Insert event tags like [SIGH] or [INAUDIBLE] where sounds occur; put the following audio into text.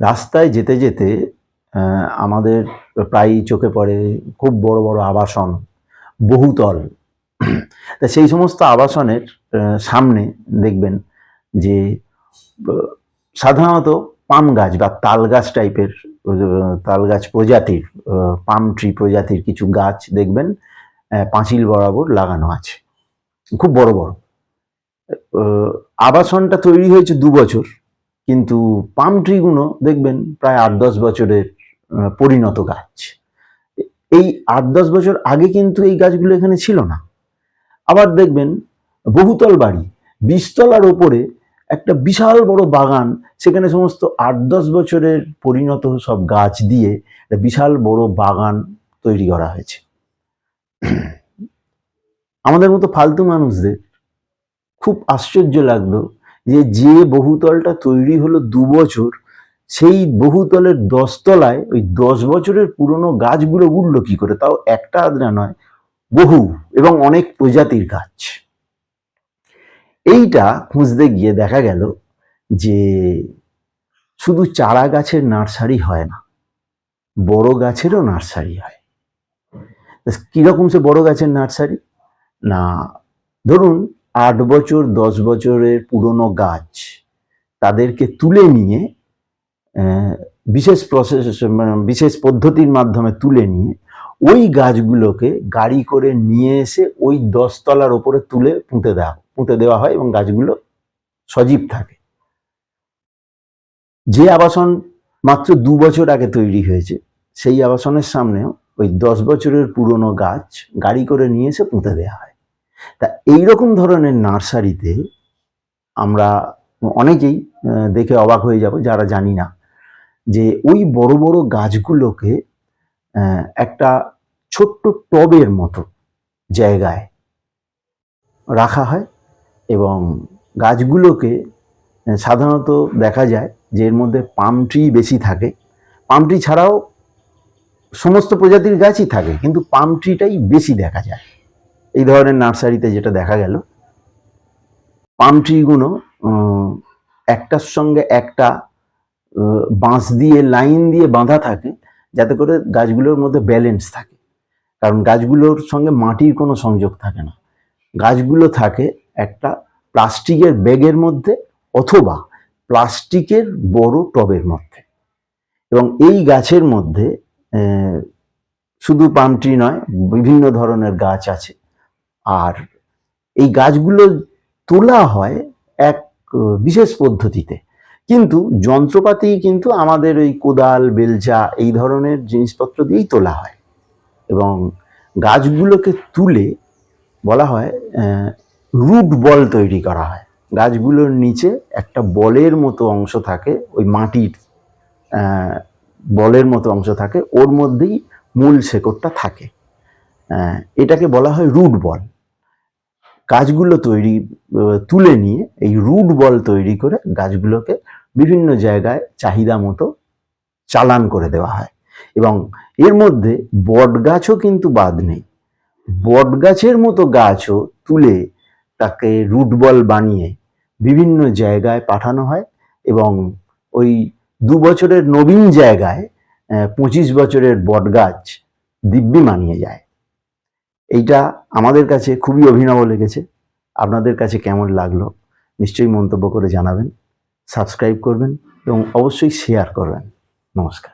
রাস্তায় যেতে যেতে আমাদের প্রায়ই চোখে পড়ে খুব বড় বড় আবাসন, বহুতল। [CLEARS THROAT] তা সেই সমস্ত আবাসনের সামনে দেখবেন যে সাধারণত পাম গাছ বা তাল গাছ টাইপের তাল গাছ প্রজাতির পাম ট্রি প্রজাতির কিছু গাছ দেখবেন পাঁচিল বরাবর লাগানো আছে। খুব বড় বড়। আবাসনটা তৈরি হয়েছে দু বছর। কিন্তু পাম ট্রিগুলো দেখবেন প্রায় আট দশ বছরের পরিণত গাছ। এই আট দশ বছর আগে কিন্তু এই গাছগুলো এখানে ছিল না। আবার দেখবেন বহুতল বাড়ি, বিশতলার ওপরে একটা বিশাল বড় বাগান, সেখানে সমস্ত আট দশ বছরের পরিণত সব গাছ দিয়ে একটা বিশাল বড় বাগান তৈরি করা হয়েছে। আমাদের মতো ফালতু মানুষদের খুব আশ্চর্য লাগল যে যে বহুতলটা তৈরি হলো দু বছর, সেই বহুতলের দশতলায় ওই দশ বছরের পুরনো গাছগুলো উঠল কি করে? তাও একটা আদরা নয়, বহু এবং অনেক প্রজাতির গাছ। এইটা খুঁজতে গিয়ে দেখা গেল যে, শুধু চারা গাছের নার্সারি হয় না, বড় গাছেরও নার্সারি হয়। কীরকম সে বড় গাছের নার্সারি? না, ধরুন আট বছর, দশ বছরের পুরনো গাছ তাদেরকে তুলে নিয়ে বিশেষ প্রসেস মানে বিশেষ পদ্ধতির মাধ্যমে তুলে নিয়ে ওই গাছগুলোকে গাড়ি করে নিয়ে এসে ওই দশতলার ওপরে তুলে পুঁতে দেওয়া পুঁতে দেওয়া হয় এবং গাছগুলো সজীব থাকে। যে আবাসন মাত্র দু বছর আগে তৈরি হয়েছে, সেই আবাসনের সামনেও ওই দশ বছরের পুরনো গাছ গাড়ি করে নিয়ে এসে পুঁতে দেওয়া হয়। তা এইরকম ধরনের নার্সারিতে আমরা অনেকেই দেখে অবাক হয়ে যাব যারা জানি না যে ওই বড় বড় গাছগুলোকে একটা ছোট্ট টবের মতো জায়গায় রাখা হয় এবং গাছগুলোকে সাধারণত দেখা যায় যে এর মধ্যে পাম ট্রি বেশি থাকে। পাম ট্রি ছাড়াও সমস্ত প্রজাতির গাছই থাকে, কিন্তু পাম ট্রিটাই বেশি দেখা যায়। এই ধরনের নার্সারিতে যেটা দেখা গেল, পাম ট্রিগুলো একটার সঙ্গে একটা বাঁশ দিয়ে, লাইন দিয়ে বাঁধা থাকে, যাতে করে গাছগুলোর মধ্যে ব্যালেন্স থাকে। কারণ গাছগুলোর সঙ্গে মাটির কোনো সংযোগ থাকে না। গাছগুলো থাকে একটা প্লাস্টিকের ব্যাগের মধ্যে অথবা প্লাস্টিকের বড় টবের মধ্যে। এবং এই গাছের মধ্যে শুধু পাম ট্রি নয়, বিভিন্ন ধরনের গাছ আছে। আর এই গাছগুলো তোলা হয় এক বিশেষ পদ্ধতিতে। কিন্তু যন্ত্রপাতি কিন্তু আমাদের ওই কোদাল, বেলচা এই ধরনের জিনিসপত্র দিয়েই তোলা হয়। এবং গাছগুলোকে তুলে বলা হয় রুট বল তৈরি করা হয়। গাছগুলোর নিচে একটা বলের মতো অংশ থাকে, ওই মাটির বলের মতো অংশ থাকে, ওর মধ্যেই মূল শেকড়টা থাকে। এটাকে বলা হয় রুট বল। গাছগুলো তৈরি তুলে নিয়ে এই রুট বল তৈরি করে গাছগুলোকে বিভিন্ন জায়গায় চাহিদা মতো চালান করে দেওয়া হয়। এবং এর মধ্যে বট গাছও কিন্তু বাদ নেই। বট গাছের মতো গাছও তুলে তাকে রুট বল বানিয়ে বিভিন্ন জায়গায় পাঠানো হয় এবং ওই দু বছরের নবীন জায়গায় পঁচিশ বছরের বট গাছ দিব্যি মানিয়ে যায়। এইটা আমাদের কাছে খুবই অভিনব লেগেছে। আপনাদের কাছে কেমন লাগল নিশ্চয়ই মন্তব্য করে জানাবেন, সাবস্ক্রাইব করবেন এবং অবশ্যই শেয়ার করবেন। নমস্কার।